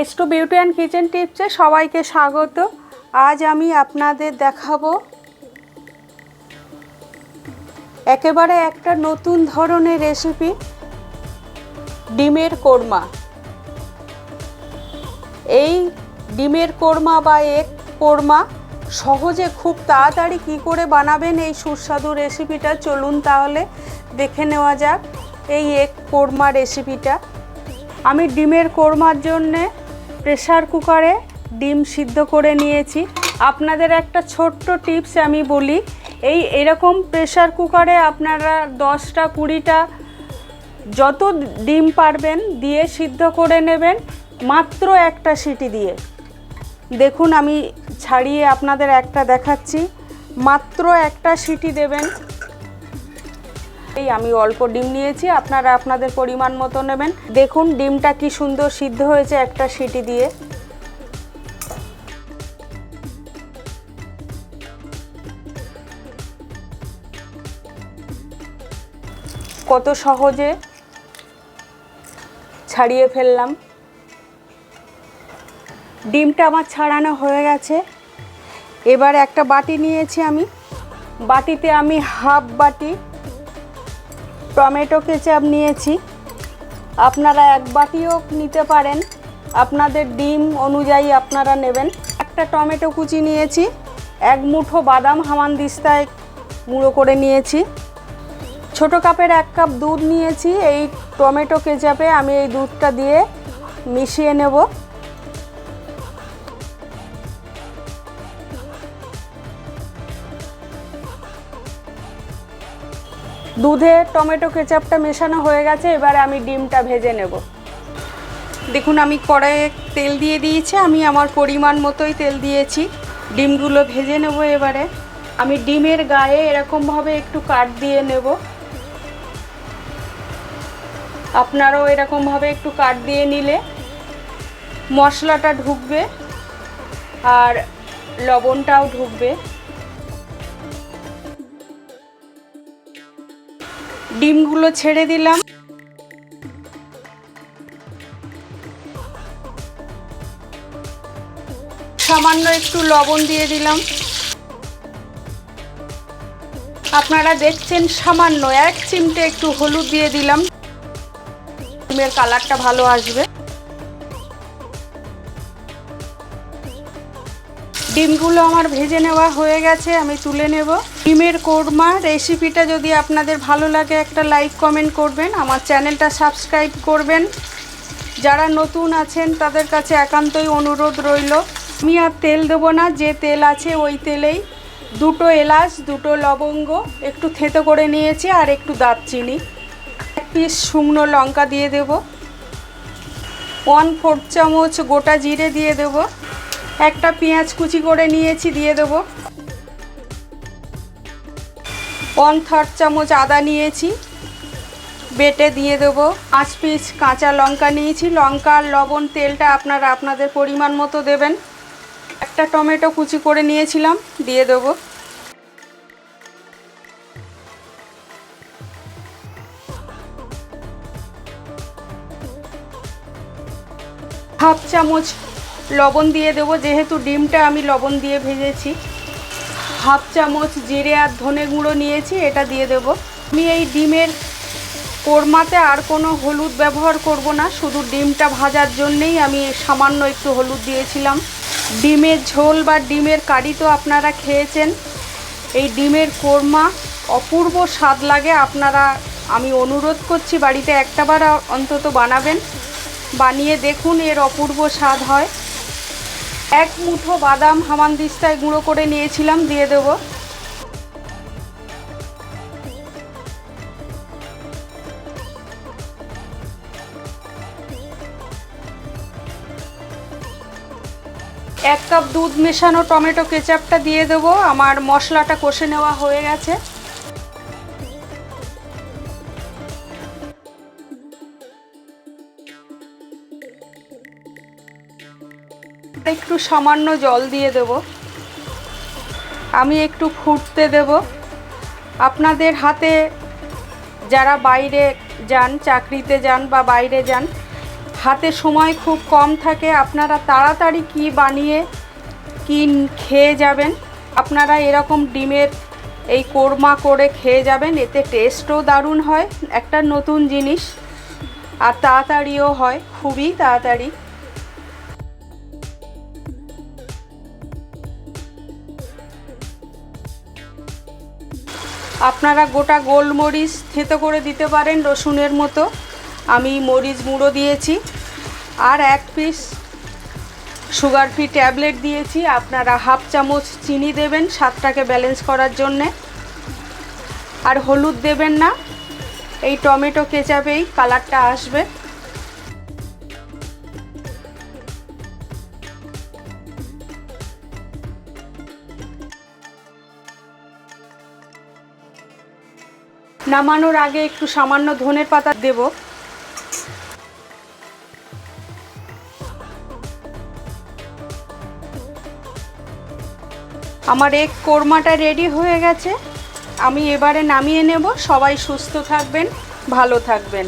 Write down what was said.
এস্টো beauty and kitchen টিপসে সবাইকে স্বাগত। আজ আমি আপনাদের দেখাবো একেবারে একটা নতুন ধরনের রেসিপি ডিমের কোরমা। এই ডিমের কোরমা বা এগ কোরমা সহজে খুব তাড়াতাড়ি কি করে বানাবেন এই সুস্বাদু রেসিপিটা চলুন তাহলে দেখে নেওয়া যাক এই এগ কোরমা রেসিপিটা আমি ডিমের কোরমার জন্যে প্রেসার কুকারে ডিম সিদ্ধ করে নিয়েছি। আপনাদের একটা ছোট্ট টিপস আমি বলি, এই এরকম প্রেসার কুকারে আপনারা দশটা, কুড়িটা যত ডিম পারবেন দিয়ে সিদ্ধ করে নেবেন, মাত্র একটা সিটি দিয়ে। দেখুন আমি ছাড়িয়ে আপনাদের একটা দেখাচ্ছি, মাত্র একটা সিটি দেবেন। এই আমি অল্প ডিম নিয়েছি, আপনারা আপনাদের পরিমাণ মতো নেবেন। দেখুন ডিমটা কি সুন্দর সিদ্ধ হয়েছে একটা সিটি দিয়ে। কত সহজে ছাড়িয়ে ফেললাম। ডিমটা আমার ছাড়ানো হয়ে গেছে। এবার একটা বাটি নিয়েছি আমি। বাটিতে আমি হাফ বাটি টমেটো কেচাপ নিয়েছি। আপনারা এক বাটিও নিতে পারেন। আপনাদের ডিম অনুযায়ী আপনারা নেবেন। একটা টমেটো কুচি নিয়েছি, এক মুঠো বাদাম হামান দিস্তায় গুঁড়ো করে নিয়েছি। ছোট কাপের এক কাপ দুধ নিয়েছি। এই টমেটো কেচাপে আমি এই দুধটা দিয়ে মিশিয়ে নেব। দুধে টমেটো কেচাপটা মেশানো হয়ে গেছে, এবারে আমি ডিমটা ভেজে নেব। দেখুন, আমি কড়াইয়ে তেল দিয়ে দিয়েছি, আমি আমার পরিমাণ মতোই তেল দিয়েছি। ডিমগুলো ভেজে নেব এবারে। আমি ডিমের গায়ে এরকমভাবে একটু কাট দিয়ে নেব। আপনারাও এরকমভাবে একটু কাট দিয়ে নিলে মশলাটা ঢুকবে আর লবণটাও ঢুকবে। ডিমগুলো ছেড়ে দিলাম। সামান্য একটু লবণ দিয়ে দিলাম। আপনারা দেখছেন সামান্য এক চিমটে একটু হলুদ দিয়ে দিলাম। ডিমের কালারটা ভালো আসবে। ডিমগুলো আমার ভেজে নেওয়া হয়ে গেছে, আমি তুলে নেব। ডিমের কোরমা রেসিপিটা যদি আপনাদের ভালো লাগে, একটা লাইক কমেন্ট করবেন, আমার চ্যানেলটা সাবস্ক্রাইব করবেন। যারা নতুন আছেন, তাদের কাছে একান্তই অনুরোধ রইল। আমি আর তেল দেবো না, যে তেল আছে ওই তেলেই। দুটো এলাচ, দুটো লবঙ্গ, একটু থেতো করে নিয়েছি আর একটু দারচিনি। এক পিস শুকনো লঙ্কা দিয়ে দেব। ওয়ান ফোর চামচ গোটা জিরে দিয়ে দেবো। একটা পেঁয়াজ কুচি করে নিয়েছি, দিয়ে দেব। ওয়ান থার্ড চামচ আদা নিয়েছি, বেটে দিয়ে দেবো। পাঁচ পিস কাঁচা লঙ্কা নিয়েছি, লঙ্কা আর লবণ তেলটা আপনারা আপনাদের পরিমাণ মতো দেবেন। একটা টমেটো কুচি করে নিয়েছিলাম, দিয়ে দেবো। হাফ চামচ লবণ দিয়ে দেবো, যেহেতু ডিমটা আমি লবণ দিয়ে ভেজেছি। হাফ চামচ জিরে আর ধনে গুঁড়ো নিয়েছি, এটা দিয়ে দেব। আমি এই ডিমের কোরমাতে আর কোনো হলুদ ব্যবহার করব না, শুধু ডিমটা ভাজার জন্যেই আমি সামান্য একটু হলুদ দিয়েছিলাম। ডিমের ঝোল বা ডিমের কারি তো আপনারা খেয়েছেন। এই ডিমের কোরমা অপূর্ব স্বাদ লাগে, আপনারা, আমি অনুরোধ করছি বাড়িতে একটাবার অন্তত বানাবেন। বানিয়ে দেখুন, এর অপূর্ব স্বাদ হয়। এক মুঠো বাদাম হামানদিস্তায় গুঁড়ো করে নিয়েছিলাম, দিয়ে দেবো। এক কাপ দুধ মেশানো টমেটো কেচাপটা দিয়ে দেবো। আমার মশলাটা কষে নেওয়া হয়ে গেছে। একটু সামান্য জল দিয়ে দেব। আমি একটু ফুটতে দেব। আপনাদের হাতে যারা বাইরে যান, চাকরিতে যান বা বাইরে যান, হাতে সময় খুব কম থাকে। আপনারা তাড়াতাড়ি কি বানিয়ে, কি খেয়ে যাবেন? আপনারা এরকম ডিমের এই কোরমা করে খেয়ে যাবেন, এতে টেস্টও দারুণ হয়। একটা নতুন জিনিস। আর তাড়াতাড়িও হয়, খুবই তাড়াতাড়ি। আপনারা গোটা গোলমরিচ থেঁতো করে দিতে পারেন রসুনের মতো। আমি মরিচ মুড়ো দিয়েছি। আর এক পিস সুগার ফ্রি ট্যাবলেট দিয়েছি। আপনারা হাফ চামচ চিনি দেবেন স্বাদটাকে ব্যালেন্স করার জন্যে। আর হলুদ দেবেন না। এই টমেটো কেচাপেই কালারটা আসবে। নামানোর আগে একটু সামান্য ধনের পাতা দেব। আমার এক কোরমাটা রেডি হয়ে গেছে। আমি এবারে নামিয়ে নেব। সবাই সুস্থ থাকবেন, ভালো থাকবেন।